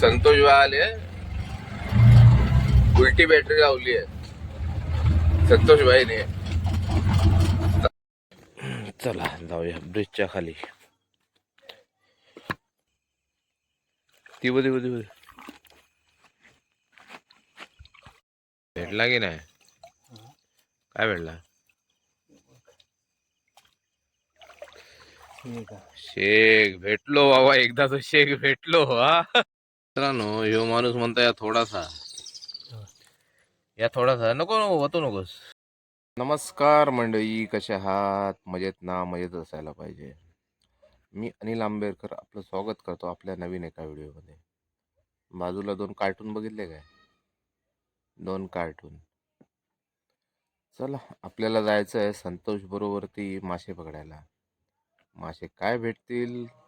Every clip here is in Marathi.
संतोष आले उलटी बॅटरी लावली आहे संतोष भाईने चला जाऊया ब्रिजच्या खाली. ती बधी बधी बधी भेटला की नाही? काय भेटला? शेख भेटलो बाबा एकदा तो शेख भेटलो हा. मित्रांनो ह्यो माणूस म्हणता या थोडासा. या थोडासा. नको नको होतो नकोस. नमस्कार मंडळी कशा आहात? मजेत ना मजेत असायला पाहिजे. मी अनिल आंबेडकर आपलं स्वागत करतो आपल्या नवीन एका व्हिडिओमध्ये. बाजूला दोन कार्टून बघितले काय? दोन कार्टून. चला आपल्याला जायचं आहे संतोष बरोबर ती मासे पकडायला. मासे काय भेटतील?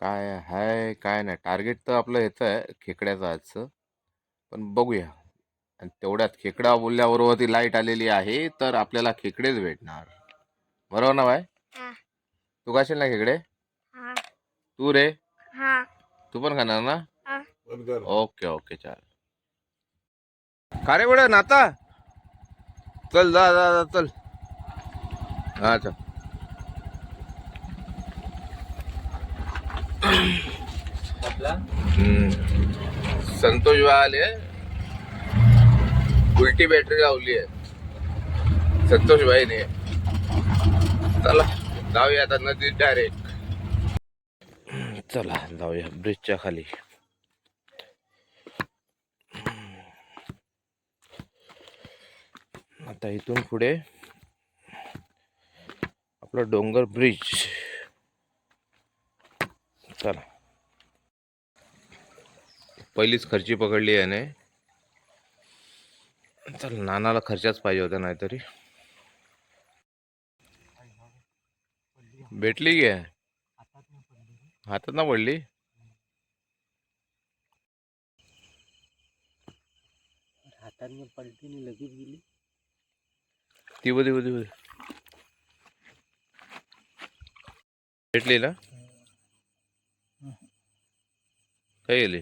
काय आहे काय नाही. टार्गेट तर आपलं येतं आहे खेकड्याचं आजचं. पण बघूया. आणि तेवढ्यात खेकडा बोलल्याबरोबर ती लाइट आलेली आहे तर आपल्याला खेकडेच भेटणार. बरोबर ना बाय हा. तू खाशील ना खेकडे? हा. तू रे? हा. तू पण खाणार ना? हा. ओके ओके चाल का रे बडं नाता? चल जा जा जा, चल. हा चल. संतोष आले उलटी बॅटरी लावली आहे. संतोष भाईने. चला जाऊया आता नदीत डायरेक्ट चला जाऊया ब्रिजच्या खाली. आता इथून पुढे आपला डोंगर ब्रिज चला. पहिलीच खर्ची पकडली आहे ने चल नानाला खर्चाच पाहिजे होता नाहीतरी. भेटली गे हातात ना पडली? हाताने पलटीने लगेच गेली. ती बधी बधी बधी भेटली ना? काय गेली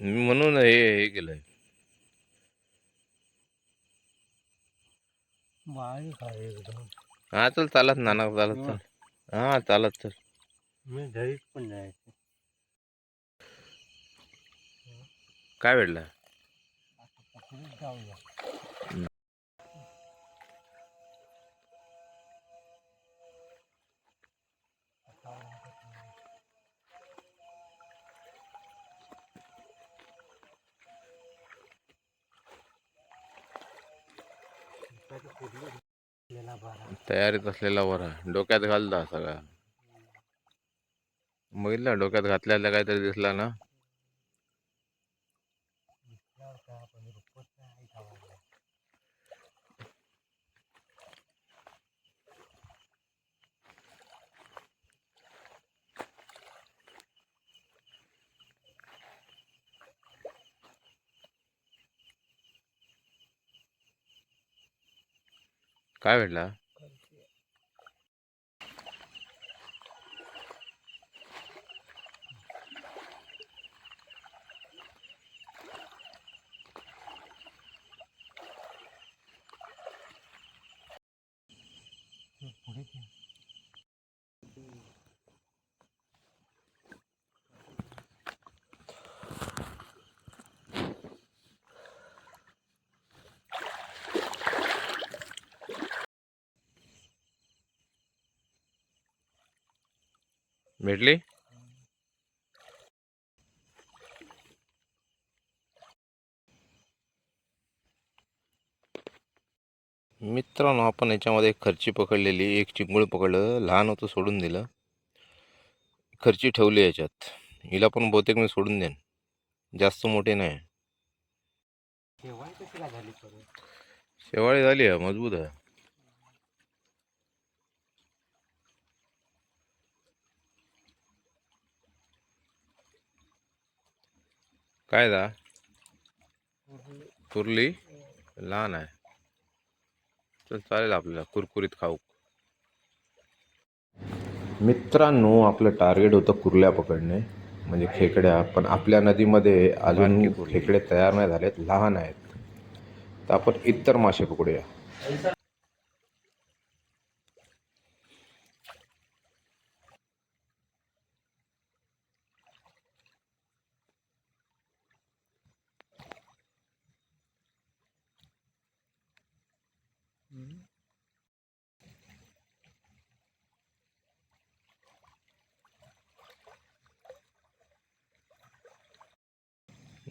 मी म्हणून हे हे केलंय. हा चल चालत नाना चालत चल. हा चालत चल. मी घरीच पण जायचं. काय भेटला? तयारीत असलेला वरा डोक्यात घालता सगळा. बघितला? डोक्यात घातल्याला काहीतरी दिसला ना? काय भेटला भेटली मित्रांनो आपण याच्यामध्ये एक खर्ची पकडलेली एक चिंगूळ पकडलं लहान होतं सोडून दिलं. खर्ची ठेवली याच्यात. हिला पण बहुतेक मी सोडून देईन. जास्त मोठे नाही. शेवाळी झाली आहे मजबूत आहे. काय दा? कुर्ली लहान आहे. तर चालेल आपल्याला. कुरकुरीत खाऊ. मित्रांनो आपलं टार्गेट होतं कुर्ल्या पकडणे. म्हणजे खेकड्या. पण आपल्या नदीमध्ये अजून. खेकडे तयार नाही झालेत. लहान आहेत. तर आपण इतर मासे पकडूया.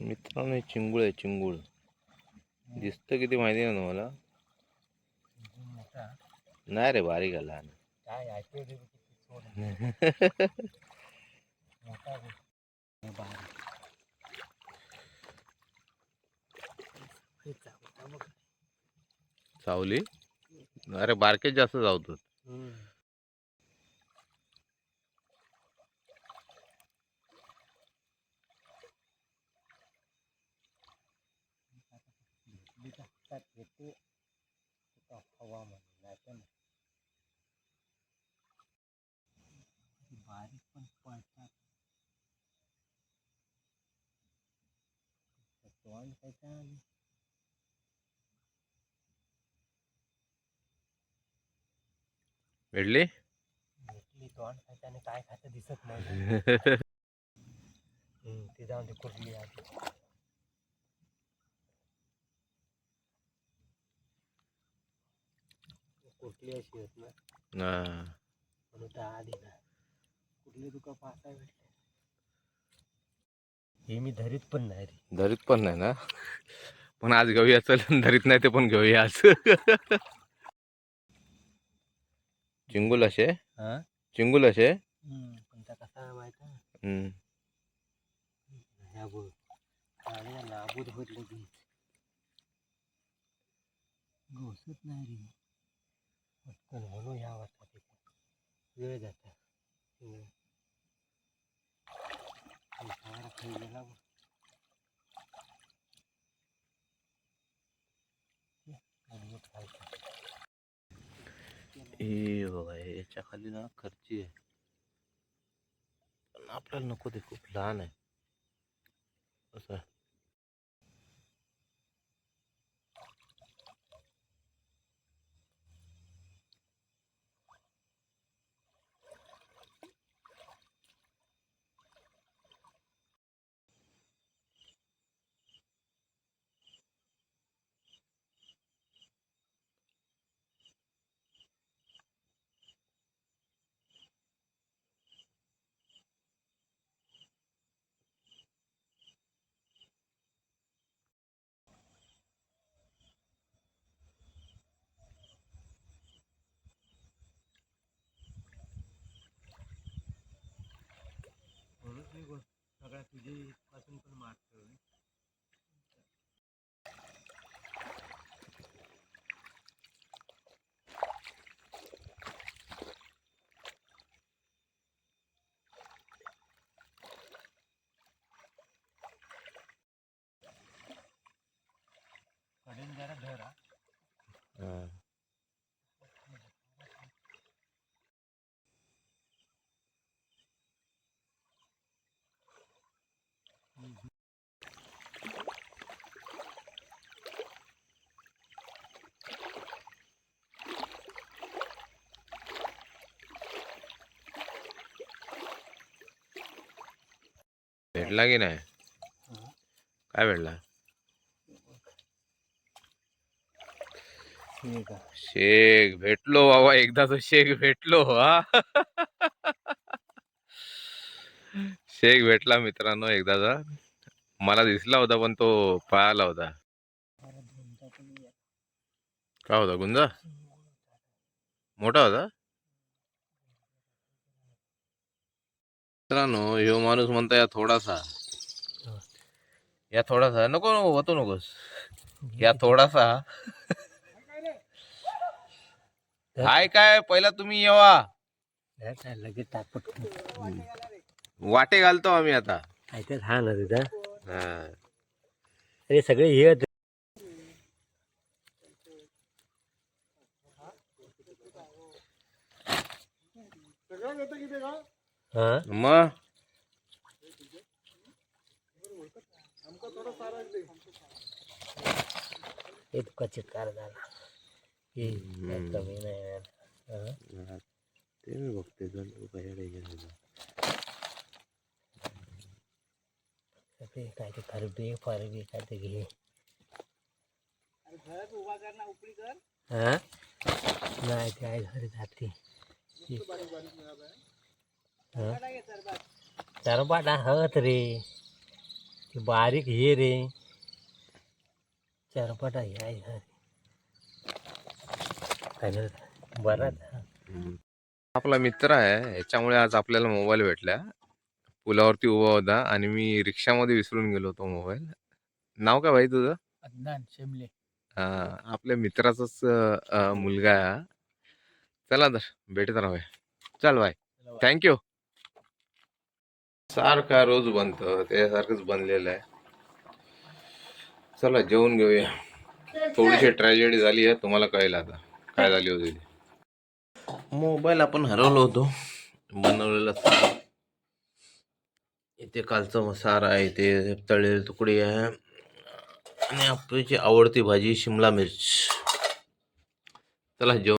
मित्रांनो चिंगूळ आहे चिंगूळ. दिसतं किती माहिती आहे ना तुम्हाला? नाही रे बारीक बघ. सावली? अरे बारकेच जास्त चावतात हम्म. भेटली का? हातात घेते. कुठं हवा म्हणून नाही तर नाही. बारीक पण पळतात तोंड काय चालू भेटली? भेटली तोंड खायच्याने काय खायचं दिसत नाही. हम्म, ती जाऊन ती कुठली अशी होत ना. म्हणून त्या आधी ना. कुठली तुका पाहता भेटले? हे मी धरीत पण नाही रे. धरीत पण नाही ना? पण आज घेऊया चल धरीत नाही ते पण घेऊया आज. चिंगुल असे. हा? चिंगुल असे. घोसत नाही रे. पटकन म्हणून ह्या वाटतात वेळ जाता. खाई गेला खायचं. हे बघा हे याच्या खाली ना खर्ची आहे. पण आपल्याला नको ते खूप लहान आहे. असं म्हणून मी बघ, सगळ्या तुझी पासून पण मागतो कडेन जरा धरा. भेटला की नाही. काय भेटला? शेख भेटलो बाबा एकदाच शेख भेटलो हा. शेख भेटला मित्रांनो एकदाचा मला दिसला होता पण तो पळाला होता. काय होता गुंजा? मोठा होता? मित्रांनो ह्यो माणूस म्हणता या थोडासा. या थोडासा. नको नको होतो नकोस. या थोडासा. काय काय? पहिला तुम्ही येवा. काय लगेच तापट वाटे घालतो आम्ही आता. काय तर हा ना तिथं हा. अरे सगळे हे आहेत. हा मग? हे तुका चिकार झाला कमी नाही यार. हा? ते मी बघते काय ते खरबे फरबे काय ते घे. हा? नाही ते आहे घरी जाते. चरबाट हत रे ते बारीक हे रे चरबाट हे आहे? बराच हा. आपला मित्र आहे याच्यामुळे आज आपल्याला मोबाईल भेटला. पुलावरती उभा होता आणि मी रिक्षामध्ये विसरून गेलो होतो मोबाईल नाव काय भाई तुझं? अदनान शिमले. हा, आपल्या मित्राचाच मुलगा आहे हा. चला तर भेटत राहूया. चल बाय थँक्यू सारखा रोज बनतं त्यासारखंच बनलेलं आहे. चला जेवून घेऊया. थोडीशी ट्रॅजेडी झाली आहे तुम्हाला कळेल आता. काय झाली होती ती. मोबाईल आपण हरवलो होतो. बनवलेला इथे कालचा मसारा आहे इथे तळलेले तुकडे आहे. आणि आपल्याची आवडती भाजी शिमला मिर्च. चला जेवण